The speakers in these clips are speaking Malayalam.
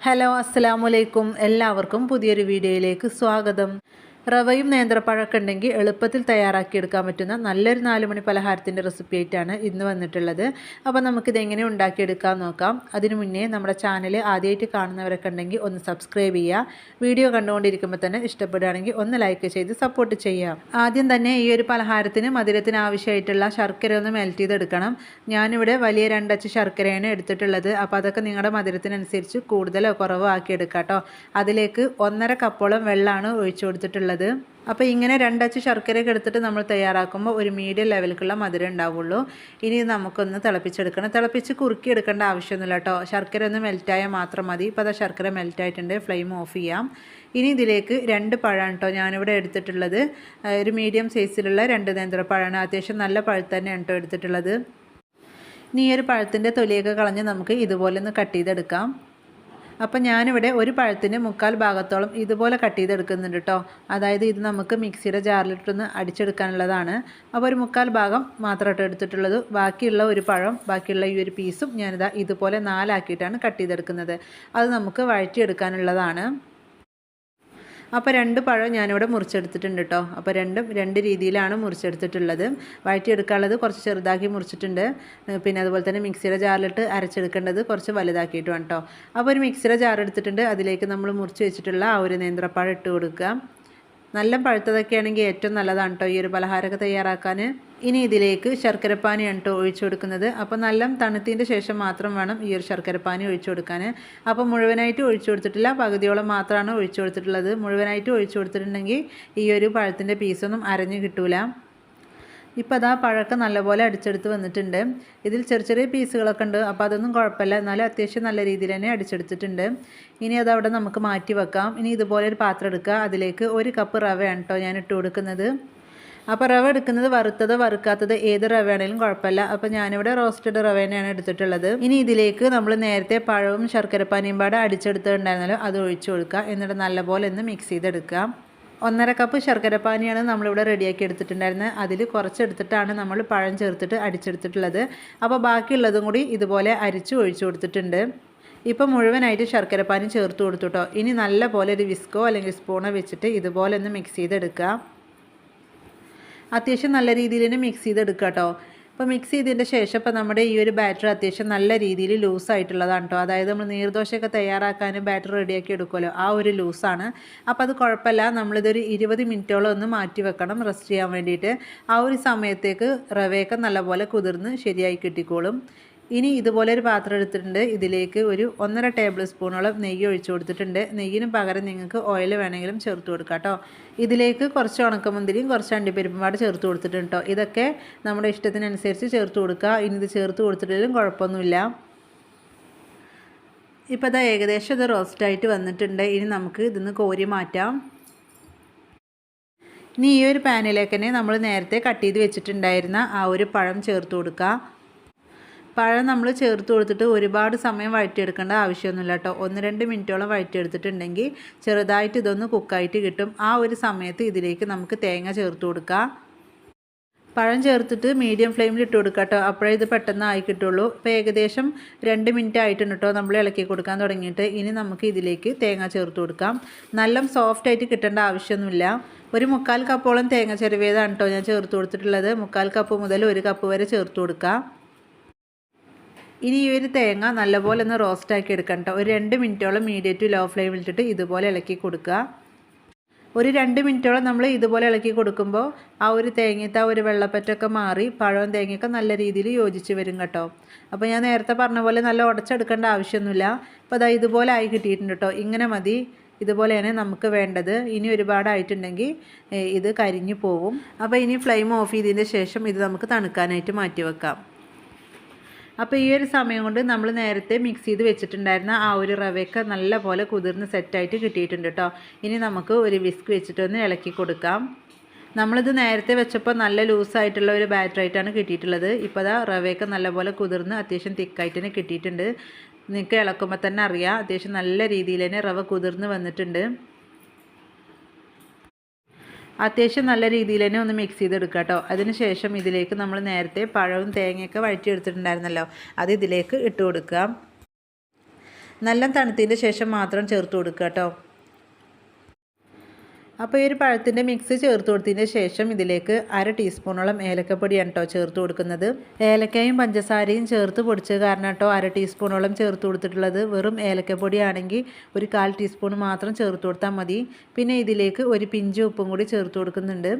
ഹലോ അസ്സാമലൈക്കും എല്ലാവർക്കും പുതിയൊരു വീഡിയോയിലേക്ക് സ്വാഗതം. റവയും നേന്ത്രപ്പഴമൊക്കെ ഉണ്ടെങ്കിൽ എളുപ്പത്തിൽ തയ്യാറാക്കിയെടുക്കാൻ പറ്റുന്ന നല്ലൊരു നാലുമണി പലഹാരത്തിന്റെ റെസിപ്പി ആയിട്ടാണ് ഇന്ന് വന്നിട്ടുള്ളത്. അപ്പോൾ നമുക്കിത് എങ്ങനെ ഉണ്ടാക്കിയെടുക്കാൻ നോക്കാം. അതിനു മുന്നേ നമ്മുടെ ചാനൽ ആദ്യമായിട്ട് കാണുന്നവരൊക്കെ ഉണ്ടെങ്കിൽ ഒന്ന് സബ്സ്ക്രൈബ് ചെയ്യുക. വീഡിയോ കണ്ടുകൊണ്ടിരിക്കുമ്പോൾ തന്നെ ഇഷ്ടപ്പെടുകയാണെങ്കിൽ ഒന്ന് ലൈക്ക് ചെയ്ത് സപ്പോർട്ട് ചെയ്യാം ആദ്യം തന്നെ ഈ ഒരു പലഹാരത്തിന് മധുരത്തിന് ആവശ്യമായിട്ടുള്ള ശർക്കര ഒന്ന് മെൽറ്റ് ചെയ്തെടുക്കണം. ഞാനിവിടെ വലിയ രണ്ടച്ച് ശർക്കരയാണ് എടുത്തിട്ടുള്ളത്. അപ്പോൾ അതൊക്കെ നിങ്ങളുടെ മധുരത്തിനനുസരിച്ച് കൂടുതലോ കുറവോ ആക്കി എടുക്കാം കേട്ടോ. അതിലേക്ക് ഒന്നര കപ്പോളം വെള്ളമാണ് ഒഴിച്ചു കൊടുത്തിട്ടുള്ളത്. അപ്പോൾ ഇങ്ങനെ രണ്ടച്ച് ശർക്കരയൊക്കെ എടുത്തിട്ട് നമ്മൾ തയ്യാറാക്കുമ്പോൾ ഒരു മീഡിയം ലെവലിലുള്ള മധുരം ഉണ്ടാവുള്ളൂ. ഇനി നമുക്കൊന്ന് തിളപ്പിച്ചെടുക്കണം. തിളപ്പിച്ച് കുറുക്കി എടുക്കേണ്ട ആവശ്യമൊന്നുമില്ല കേട്ടോ. ശർക്കര ഒന്ന് മെൽറ്റായാൽ മാത്രം മതി. ഇപ്പോൾ അതാ ശർക്കര മെൽറ്റായിട്ടുണ്ട് ഫ്ലെയിം ഓഫ് ചെയ്യാം. ഇനി ഇതിലേക്ക് രണ്ട് പഴമാണ് കേട്ടോ ഞാനിവിടെ എടുത്തിട്ടുള്ളത്. ഒരു മീഡിയം സൈസിലുള്ള രണ്ട് നേന്ത്രപ്പഴമാണ്. അത്യാവശ്യം നല്ല പഴുത്ത് തന്നെയാണ് കേട്ടോ എടുത്തിട്ടുള്ളത്. ഇനി ഈ ഒരു പഴത്തിന്റെ തൊലിയൊക്കെ കളഞ്ഞ് നമുക്ക് ഇതുപോലെ ഒന്ന് കട്ട് ചെയ്തെടുക്കാം. അപ്പം ഞാനിവിടെ ഒരു പഴത്തിന് മുക്കാൽ ഭാഗത്തോളം ഇതുപോലെ കട്ട് ചെയ്തെടുക്കുന്നുണ്ട് കേട്ടോ അതായത് ഇത് നമുക്ക് മിക്സിയുടെ ജാറിലിട്ടൊന്ന് അടിച്ചെടുക്കാനുള്ളതാണ്. അപ്പോൾ ഒരു മുക്കാൽ ഭാഗം മാത്രമായിട്ട് എടുത്തിട്ടുള്ളത്. ബാക്കിയുള്ള ഒരു പഴം ബാക്കിയുള്ള ഈ ഒരു പീസും ഞാനിതാ ഇതുപോലെ നാലാക്കിയിട്ടാണ് കട്ട് ചെയ്തെടുക്കുന്നത്. അത് നമുക്ക് വഴറ്റിയെടുക്കാനുള്ളതാണ്. അപ്പോൾ രണ്ട് പഴം ഞാനിവിടെ മുറിച്ചെടുത്തിട്ടുണ്ട് കേട്ടോ അപ്പോൾ രണ്ടും രണ്ട് രീതിയിലാണ് മുറിച്ചെടുത്തിട്ടുള്ളത്. വഴറ്റിയെടുക്കാനുള്ളത് കുറച്ച് ചെറുതാക്കി മുറിച്ചിട്ടുണ്ട്. പിന്നെ അതുപോലെ തന്നെ മിക്സിയുടെ ജാറിലിട്ട് അരച്ചെടുക്കേണ്ടത് കുറച്ച് വലുതാക്കിയിട്ട് വേണം കേട്ടോ അപ്പോൾ ഒരു മിക്സിയുടെ ജാർ എടുത്തിട്ടുണ്ട്. അതിലേക്ക് നമ്മൾ മുറിച്ച് വെച്ചിട്ടുള്ള ആ ഒരു നേന്ത്രപ്പഴം ഇട്ട് കൊടുക്കുക. നല്ല പഴുത്തതൊക്കെ ആണെങ്കിൽ ഏറ്റവും നല്ലതാണ് കേട്ടോ ഈ ഒരു പലഹാരമൊക്കെ തയ്യാറാക്കാൻ. ഇനി ഇതിലേക്ക് ശർക്കരപ്പാനിയാണ് കേട്ടോ ഒഴിച്ചു കൊടുക്കുന്നത്. അപ്പോൾ നല്ല തണുത്തതിന്റെ ശേഷം മാത്രം വേണം ഈ ഒരു ശർക്കരപ്പാനി ഒഴിച്ചു കൊടുക്കാൻ. അപ്പോൾ മുഴുവനായിട്ട് ഒഴിച്ചു കൊടുത്തിട്ടില്ല. പകുതിയോളം മാത്രമാണ് ഒഴിച്ചു കൊടുത്തിട്ടുള്ളത്. മുഴുവനായിട്ട് ഒഴിച്ചു കൊടുത്തിട്ടുണ്ടെങ്കിൽ ഈ ഒരു പഴത്തിന്റെ പീസൊന്നും അരഞ്ഞു കിട്ടൂല. ഇപ്പോൾ അതാ പഴമൊക്കെ നല്ലപോലെ അടിച്ചെടുത്ത് വന്നിട്ടുണ്ട്. ഇതിൽ ചെറിയ ചെറിയ പീസുകളൊക്കെ ഉണ്ട്. അപ്പോൾ അതൊന്നും കുഴപ്പമില്ല. എന്നാലും അത്യാവശ്യം നല്ല രീതിയിൽ തന്നെ അടിച്ചെടുത്തിട്ടുണ്ട്. ഇനി അതവിടെ നമുക്ക് മാറ്റി വെക്കാം. ഇനി ഇതുപോലെ ഒരു പാത്രം എടുക്കുക. അതിലേക്ക് ഒരു കപ്പ് റവയാണ് കേട്ടോ ഞാൻ ഇട്ട് കൊടുക്കുന്നത്. അപ്പോൾ റവ എടുക്കുന്നത് വറുത്തത് വറുക്കാത്തത് ഏത് റവ ആണെങ്കിലും കുഴപ്പമില്ല. അപ്പോൾ ഞാനിവിടെ റോസ്റ്റഡ് റവ തന്നെയാണ് എടുത്തിട്ടുള്ളത്. ഇനി ഇതിലേക്ക് നമ്മൾ നേരത്തെ പഴവും ശർക്കരപ്പാനിയും പാടെ അടിച്ചെടുത്തിട്ടുണ്ടായിരുന്നല്ലോ അത് ഒഴിച്ചു കൊടുക്കുക. എന്നിട്ട് നല്ലപോലെ ഒന്ന് മിക്സ് ചെയ്തെടുക്കാം ഒന്നര കപ്പ് ശർക്കരപ്പാനിയാണ് നമ്മളിവിടെ റെഡിയാക്കി എടുത്തിട്ടുണ്ടായിരുന്നത്. അതിൽ കുറച്ചെടുത്തിട്ടാണ് നമ്മൾ പഴം ചേർത്തിട്ട് അടിച്ചെടുത്തിട്ടുള്ളത്. അപ്പോൾ ബാക്കിയുള്ളതും കൂടി ഇതുപോലെ അരിച്ച് ഒഴിച്ചു കൊടുത്തിട്ടുണ്ട്. ഇപ്പോൾ മുഴുവനായിട്ട് ശർക്കരപ്പാനി ചേർത്ത് കൊടുത്തു കേട്ടോ ഇനി നല്ല പോലെ ഒരു വിസ്കോ അല്ലെങ്കിൽ സ്പൂണോ വെച്ചിട്ട് ഇതുപോലെ ഒന്ന് മിക്സ് ചെയ്തെടുക്കുക അത്യാവശ്യം നല്ല രീതിയിൽ തന്നെ മിക്സ് ചെയ്തെടുക്കുക കേട്ടോ അപ്പോൾ മിക്സ് ചെയ്തതിന്റെ ശേഷം ഇപ്പോൾ നമ്മുടെ ഈ ഒരു ബാറ്റർ അത്യാവശ്യം നല്ല രീതിയിൽ ലൂസായിട്ടുള്ളതാണ് കേട്ടോ അതായത് നമ്മൾ നീർദോശയൊക്കെ തയ്യാറാക്കാനും ബാറ്റർ റെഡിയാക്കി എടുക്കുമല്ലോ. ആ ഒരു ലൂസാണ് അപ്പോൾ അത് കുഴപ്പമില്ല. നമ്മളിതൊരു ഇരുപത് മിനിറ്റോളം ഒന്ന് മാറ്റി വെക്കണം. റെസ്റ്റ് ചെയ്യാൻ വേണ്ടിയിട്ട് ആ ഒരു സമയത്തേക്ക് റവയൊക്കെ നല്ലപോലെ കുതിർന്ന് ശരിയായി കിട്ടിക്കോളും. ഇനി ഇതുപോലെ ഒരു പാത്രം എടുത്തിട്ടുണ്ട്. ഇതിലേക്ക് ഒരു ഒന്നര ടേബിൾ സ്പൂണോളം നെയ്യ് ഒഴിച്ചു കൊടുത്തിട്ടുണ്ട്. നെയ്യിന് പകരം നിങ്ങൾക്ക് ഓയിൽ വേണമെങ്കിലും ചേർത്ത് കൊടുക്കാം കേട്ടോ. ഇതിലേക്ക് കുറച്ച് ഉണക്കമുന്തിരിയും കുറച്ച് അണ്ടിപ്പരിപ്പും പാട് ചേർത്ത് കൊടുത്തിട്ടുണ്ട് കേട്ടോ. ഇതൊക്കെ നമ്മുടെ ഇഷ്ടത്തിനനുസരിച്ച് ചേർത്ത് കൊടുക്കുക. ഇനി ഇത് ചേർത്ത് കൊടുത്തിട്ടും കുഴപ്പമൊന്നുമില്ല. ഇപ്പോൾ ഇതാ ഏകദേശം ഇത് റോസ്റ്റായിട്ട് വന്നിട്ടുണ്ട്. ഇനി നമുക്ക് ഇതിന്ന് കോരി മാറ്റാം. ഇനി ഈ ഒരു പാനിലേക്ക് തന്നെ നമ്മൾ നേരത്തെ കട്ട് ചെയ്ത് വെച്ചിട്ടുണ്ടായിരുന്ന ആ ഒരു പഴം ചേർത്ത് കൊടുക്കുക പഴം നമ്മൾ ചേർത്ത് കൊടുത്തിട്ട് ഒരുപാട് സമയം വഴറ്റിയെടുക്കേണ്ട ആവശ്യമൊന്നുമില്ല കേട്ടോ. ഒന്ന് രണ്ട് മിനിറ്റോളം വഴറ്റിയെടുത്തിട്ടുണ്ടെങ്കിൽ ചെറുതായിട്ട് ഇതൊന്ന് കുക്കായിട്ട് കിട്ടും. ആ ഒരു സമയത്ത് ഇതിലേക്ക് നമുക്ക് തേങ്ങ ചേർത്ത് കൊടുക്കാം. പഴം ചേർത്തിട്ട് മീഡിയം ഫ്ലെയിമിൽ ഇട്ട് കൊടുക്കുക കേട്ടോ. അപ്പോഴേ ഇത് പെട്ടെന്ന് ആയി കിട്ടുള്ളൂ. ഇപ്പോൾ ഏകദേശം രണ്ട് മിനിറ്റ് ആയിട്ടുണ്ട് കേട്ടോ നമ്മൾ ഇളക്കി കൊടുക്കാൻ തുടങ്ങിയിട്ട്. ഇനി നമുക്ക് ഇതിലേക്ക് തേങ്ങ ചേർത്ത് കൊടുക്കാം. നല്ല സോഫ്റ്റ് ആയിട്ട് കിട്ടേണ്ട ആവശ്യമൊന്നുമില്ല. ഒരു മുക്കാൽ കപ്പോളം തേങ്ങ ചെറുവേതാണ് കേട്ടോ ഞാൻ ചേർത്ത് കൊടുത്തിട്ടുള്ളത്. മുക്കാൽ കപ്പ് മുതൽ ഒരു കപ്പ് വരെ ചേർത്ത് കൊടുക്കാം. ഇനി ഈ ഒരു തേങ്ങ നല്ലപോലെ ഒന്ന് റോസ്റ്റാക്കി എടുക്കണം കേട്ടോ ഒരു രണ്ട് മിനിറ്റോളം മീഡിയം ടു ലോ ഫ്ലെയിമിൽ ഇട്ടിട്ട് ഇതുപോലെ ഇളക്കി കൊടുക്കുക. ഒരു രണ്ട് മിനിറ്റോളം നമ്മൾ ഇതുപോലെ ഇളക്കി കൊടുക്കുമ്പോൾ ആ ഒരു തേങ്ങത്തെ ഒരു വെള്ളപ്പറ്റൊക്കെ മാറി പഴവും തേങ്ങയൊക്കെ നല്ല രീതിയിൽ യോജിച്ച് വരും കേട്ടോ. അപ്പോൾ ഞാൻ നേരത്തെ പറഞ്ഞ പോലെ നല്ല ഉടച്ചെടുക്കേണ്ട ആവശ്യമൊന്നുമില്ല. അപ്പോൾ അതാ ഇതുപോലെ ആയി കിട്ടിയിട്ടുണ്ട് കേട്ടോ ഇങ്ങനെ മതി. ഇതുപോലെയാണ് നമുക്ക് വേണ്ടത്. ഇനി ഒരുപാടായിട്ടുണ്ടെങ്കിൽ ഇത് കരിഞ്ഞു പോകും അപ്പോൾ ഇനി ഫ്ലെയിം ഓഫ് ചെയ്തതിന് ശേഷം ഇത് നമുക്ക് തണുക്കാനായിട്ട് മാറ്റി വെക്കാം. അപ്പോൾ ഈ ഒരു സമയം കൊണ്ട് നമ്മൾ നേരത്തെ മിക്സ് ചെയ്ത് വെച്ചിട്ടുണ്ടായിരുന്ന ആ ഒരു റവയൊക്കെ നല്ല പോലെ കുതിർന്ന് സെറ്റായിട്ട് കിട്ടിയിട്ടുണ്ട് കേട്ടോ ഇനി നമുക്ക് ഒരു വിസ്ക് വെച്ചിട്ടൊന്ന് ഇളക്കി കൊടുക്കാം. നമ്മളിത് നേരത്തെ വെച്ചപ്പോൾ നല്ല ലൂസായിട്ടുള്ള ഒരു ബാറ്ററായിട്ടാണ് കിട്ടിയിട്ടുള്ളത്. ഇപ്പോൾ അതാ റവയൊക്കെ നല്ലപോലെ കുതിർന്ന് അത്യാവശ്യം തിക്കായിട്ട് തന്നെ കിട്ടിയിട്ടുണ്ട്. നിങ്ങൾക്ക് ഇളക്കുമ്പോൾ തന്നെ അറിയാം അത്യാവശ്യം നല്ല രീതിയിൽ തന്നെ റവ കുതിർന്ന് വന്നിട്ടുണ്ട്. അത്യാവശ്യം നല്ല രീതിയിൽ തന്നെ ഒന്ന് മിക്സ് ചെയ്തെടുക്കുക കേട്ടോ അതിനുശേഷം ഇതിലേക്ക് നമ്മൾ നേരത്തെ പഴവും തേങ്ങയൊക്കെ വഴറ്റിയെടുത്തിട്ടുണ്ടായിരുന്നല്ലോ അത് ഇതിലേക്ക് ഇട്ട് കൊടുക്കുക നല്ല തണുത്തതിന്റെ ശേഷം മാത്രം ചേർത്ത് കൊടുക്കുക കേട്ടോ അപ്പോൾ ഈ ഒരു പഴത്തിന്റെ മിക്സ് ചേർത്ത് കൊടുത്തതിന് ശേഷം ഇതിലേക്ക് അര ടീസ്പൂണോളം ഏലക്കപ്പൊടിയാണ് കേട്ടോ ചേർത്ത് കൊടുക്കുന്നത്. ഏലക്കയും പഞ്ചസാരയും ചേർത്ത് പൊടിച്ചത് കാരണം കേട്ടോ അര ടീസ്പൂണോളം ചേർത്ത് കൊടുത്തിട്ടുള്ളത്. വെറും ഏലക്കപ്പൊടി ആണെങ്കിൽ ഒരു കാൽ ടീസ്പൂൺ മാത്രം ചേർത്ത് കൊടുത്താൽ മതി. പിന്നെ ഇതിലേക്ക് ഒരു പിഞ്ച് ഉപ്പും കൂടി ചേർത്ത് കൊടുക്കുന്നുണ്ട്.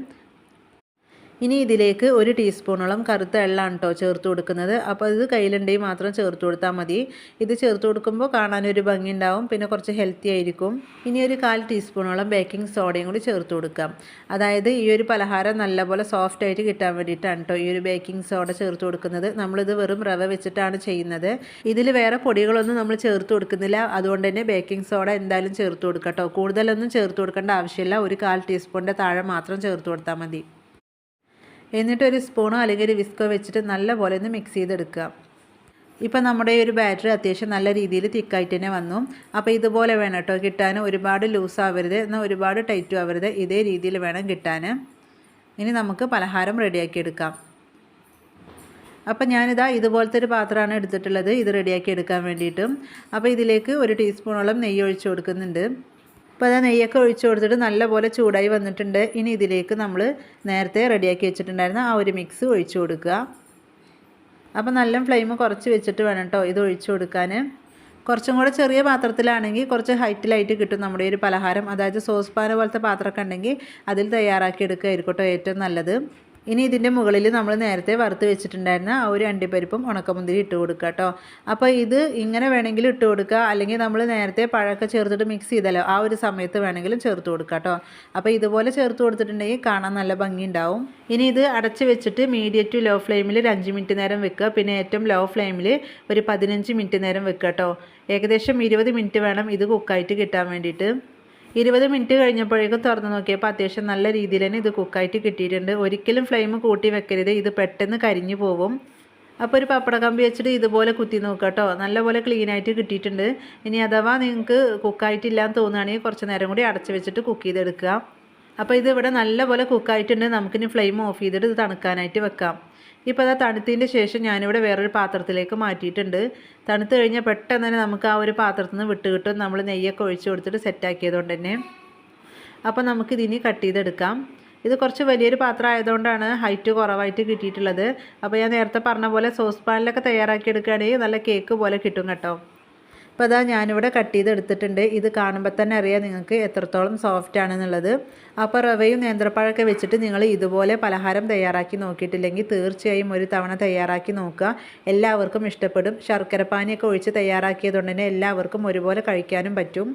ഇനി ഇതിലേക്ക് ഒരു ടീസ്പൂണോളം കറുത്ത എള്ളാണ് കേട്ടോ ചേർത്ത് കൊടുക്കുന്നത്. അപ്പോൾ ഇത് കയ്യിലുണ്ടെങ്കിൽ മാത്രം ചേർത്ത് കൊടുത്താൽ മതി. ഇത് ചേർത്ത് കൊടുക്കുമ്പോൾ കാണാനൊരു ഭംഗി ഉണ്ടാവും. പിന്നെ കുറച്ച് ഹെൽത്തി ആയിരിക്കും. ഇനി ഒരു കാൽ ടീസ്പൂണോളം ബേക്കിംഗ് സോഡയും കൂടി ചേർത്ത് കൊടുക്കാം. അതായത് ഈ ഒരു പലഹാരം നല്ലപോലെ സോഫ്റ്റ് ആയിട്ട് കിട്ടാൻ വേണ്ടിയിട്ടാണ് കേട്ടോ ഈ ഒരു ബേക്കിംഗ് സോഡ ചേർത്ത് കൊടുക്കുന്നത്. നമ്മളിത് വെറും റവ വെച്ചിട്ടാണ് ചെയ്യുന്നത്. ഇതിൽ വേറെ പൊടികളൊന്നും നമ്മൾ ചേർത്ത് കൊടുക്കുന്നില്ല. അതുകൊണ്ട് തന്നെ ബേക്കിംഗ് സോഡ എന്തായാലും ചേർത്ത് കൊടുക്കാം കേട്ടോ കൂടുതലൊന്നും ചേർത്ത് കൊടുക്കേണ്ട ആവശ്യമില്ല. ഒരു കാൽ ടീസ്പൂണിന്റെ താഴെ മാത്രം ചേർത്ത് കൊടുത്താൽ മതി. എന്നിട്ട് ഒരു സ്പൂണോ അല്ലെങ്കിൽ ഒരു വിസ്കോ വെച്ചിട്ട് നല്ല പോലെ ഒന്ന് മിക്സ് ചെയ്തെടുക്കുക. ഇപ്പം നമ്മുടെ ഒരു ബാറ്ററി അത്യാവശ്യം നല്ല രീതിയിൽ തിക്കായിട്ട് തന്നെ വന്നു. അപ്പോൾ ഇതുപോലെ വേണം കേട്ടോ കിട്ടാൻ. ഒരുപാട് ലൂസ് ആവരുത്. എന്നാൽ ഒരുപാട് ടൈറ്റും ആവരുത്. ഇതേ രീതിയിൽ വേണം കിട്ടാൻ. ഇനി നമുക്ക് പലഹാരം റെഡിയാക്കിയെടുക്കാം അപ്പം ഞാനിതാ ഇതുപോലത്തെ ഒരു പാത്രമാണ് എടുത്തിട്ടുള്ളത്. ഇത് റെഡിയാക്കി എടുക്കാൻ വേണ്ടിയിട്ടും. അപ്പോൾ ഇതിലേക്ക് ഒരു ടീസ്പൂണോളം നെയ്യ് ഒഴിച്ച് കൊടുക്കുന്നുണ്ട്. അപ്പോൾ അത് നെയ്യൊക്കെ ഒഴിച്ചു കൊടുത്തിട്ട് നല്ലപോലെ ചൂടായി വന്നിട്ടുണ്ട്. ഇനി ഇതിലേക്ക് നമ്മൾ നേരത്തെ റെഡിയാക്കി വെച്ചിട്ടുണ്ടായിരുന്ന ആ ഒരു മിക്സ് ഒഴിച്ചു കൊടുക്കുക. അപ്പോൾ നല്ല ഫ്ലെയിം കുറച്ച് വെച്ചിട്ട് വേണം കേട്ടോ ഇത് ഒഴിച്ചു കൊടുക്കാൻ കുറച്ചും കൂടെ ചെറിയ പാത്രത്തിലാണെങ്കിൽ കുറച്ച് ഹൈറ്റിലായിട്ട് കിട്ടും നമ്മുടെ ഒരു പലഹാരം. അതായത് സോസ് പാന പോലത്തെ പാത്രമൊക്കെ ഉണ്ടെങ്കിൽ അതിൽ തയ്യാറാക്കി എടുക്കുക കേട്ടോ ഏറ്റവും നല്ലത്. ഇനി ഇതിന്റെ മുകളിൽ നമ്മൾ നേരത്തെ വറുത്ത് വെച്ചിട്ടുണ്ടായിരുന്ന ആ ഒരു അണ്ടിപ്പരിപ്പും ഉണക്കമുന്തിരി ഇട്ട് കൊടുക്കുക കേട്ടോ. അപ്പോൾ ഇത് ഇങ്ങനെ വേണമെങ്കിലും ഇട്ട് കൊടുക്കുക. അല്ലെങ്കിൽ നമ്മൾ നേരത്തെ പഴമൊക്കെ ചേർത്തിട്ട് മിക്സ് ചെയ്തല്ലോ ആ ഒരു സമയത്ത് വേണമെങ്കിലും ചേർത്ത് കൊടുക്കുക കേട്ടോ. അപ്പോൾ ഇതുപോലെ ചേർത്ത് കൊടുത്തിട്ടുണ്ടെങ്കിൽ കാണാൻ നല്ല ഭംഗി ഉണ്ടാവും ഇനി ഇത് അടച്ച് വെച്ചിട്ട് മീഡിയം ടു ലോ ഫ്ലെയിമിൽ ഒരു അഞ്ച് മിനിറ്റ് നേരം വെക്കുക. പിന്നെ ഏറ്റവും ലോ ഫ്ലെയിമിൽ ഒരു പതിനഞ്ച് മിനിറ്റ് നേരം വെക്കുക കേട്ടോ. ഏകദേശം ഇരുപത് മിനിറ്റ് വേണം ഇത് കുക്കായിട്ട് കിട്ടാൻ വേണ്ടിയിട്ട്. ഇരുപത് മിനിറ്റ് കഴിഞ്ഞപ്പോഴേക്കും തുറന്ന് നോക്കിയപ്പോൾ അത്യാവശ്യം നല്ല രീതിയിൽ തന്നെ ഇത് കുക്കായിട്ട് കിട്ടിയിട്ടുണ്ട്. ഒരിക്കലും ഫ്ലെയിം കൂട്ടി വെക്കരുത്. ഇത് പെട്ടെന്ന് കരിഞ്ഞു പോകും അപ്പോൾ ഒരു പപ്പട കമ്പി വെച്ചിട്ട് ഇതുപോലെ കുത്തി നോക്കുക കേട്ടോ. നല്ലപോലെ ക്ലീനായിട്ട് കിട്ടിയിട്ടുണ്ട്. ഇനി അഥവാ നിങ്ങൾക്ക് കുക്കായിട്ടില്ല എന്ന് തോന്നുകയാണെങ്കിൽ കുറച്ച് നേരം കൂടി അടച്ച് വെച്ചിട്ട് കുക്ക് ചെയ്തെടുക്കുക. അപ്പോൾ ഇത് ഇവിടെ നല്ലപോലെ കുക്കായിട്ടുണ്ട് നമുക്കിനി ഫ്ലെയിം ഓഫ് ചെയ്തിട്ട് ഇത് തണുക്കാനായിട്ട് വെക്കാം. ഇപ്പോൾ അത് തണുത്തതിന്റെ ശേഷം ഞാനിവിടെ വേറൊരു പാത്രത്തിലേക്ക് മാറ്റിയിട്ടുണ്ട്. തണുത്ത് കഴിഞ്ഞാൽ പെട്ടെന്ന് തന്നെ നമുക്ക് ആ ഒരു പാത്രത്തിൽ നിന്ന് വിട്ട് കിട്ടും. നമ്മൾ നെയ്യൊക്കെ ഒഴിച്ച് കൊടുത്തിട്ട് സെറ്റാക്കിയതുകൊണ്ട് തന്നെ. അപ്പോൾ നമുക്കിതിനി കട്ട് ചെയ്തെടുക്കാം. ഇത് കുറച്ച് വലിയൊരു പാത്രം ആയതുകൊണ്ടാണ് ഹൈറ്റ് കുറവായിട്ട് കിട്ടിയിട്ടുള്ളത്. അപ്പോൾ ഞാൻ നേരത്തെ പറഞ്ഞ പോലെ സോസ് പാനിലൊക്കെ തയ്യാറാക്കി എടുക്കുകയാണെങ്കിൽ നല്ല കേക്ക് പോലെ കിട്ടും കേട്ടോ. അപ്പോൾ അതാ ഞാനിവിടെ കട്ട് ചെയ്ത് എടുത്തിട്ടുണ്ട്. ഇത് കാണുമ്പോൾ തന്നെ അറിയാം നിങ്ങൾക്ക് എത്രത്തോളം സോഫ്റ്റ് ആണെന്നുള്ളത്. അപ്പോൾ റവയും നേന്ത്രപ്പഴമൊക്കെ വെച്ചിട്ട് നിങ്ങൾ ഇതുപോലെ പലഹാരം തയ്യാറാക്കി നോക്കിയിട്ടില്ലെങ്കിൽ തീർച്ചയായും ഒരു തവണ തയ്യാറാക്കി നോക്കുക. എല്ലാവർക്കും ഇഷ്ടപ്പെടും. ശർക്കരപ്പാനിയൊക്കെ ഒഴിച്ച് തയ്യാറാക്കിയതുകൊണ്ട് തന്നെ എല്ലാവർക്കും ഒരുപോലെ കഴിക്കാനും പറ്റും.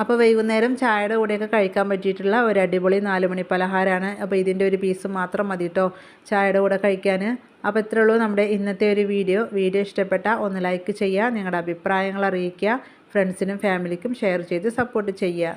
അപ്പോൾ വൈകുന്നേരം ചായയുടെ കൂടെയൊക്കെ കഴിക്കാൻ പറ്റിയിട്ടുള്ള ഒരു അടിപൊളി നാലുമണി പലഹാരമാണ് അപ്പോൾ ഇതിന്റെ ഒരു പീസ് മാത്രം മതി കേട്ടോ ചായയുടെ കൂടെ കഴിക്കാൻ. അപ്പോൾ ഇത്രേ ഉള്ളൂ നമ്മുടെ ഇന്നത്തെ ഒരു വീഡിയോ. വീഡിയോ ഇഷ്ടപ്പെട്ട ഒന്ന് ലൈക്ക് ചെയ്യുക നിങ്ങളുടെ അഭിപ്രായങ്ങൾ അറിയിക്കുക ഫ്രണ്ട്സിനും ഫാമിലിക്കും ഷെയർ ചെയ്ത് സപ്പോർട്ട് ചെയ്യുക.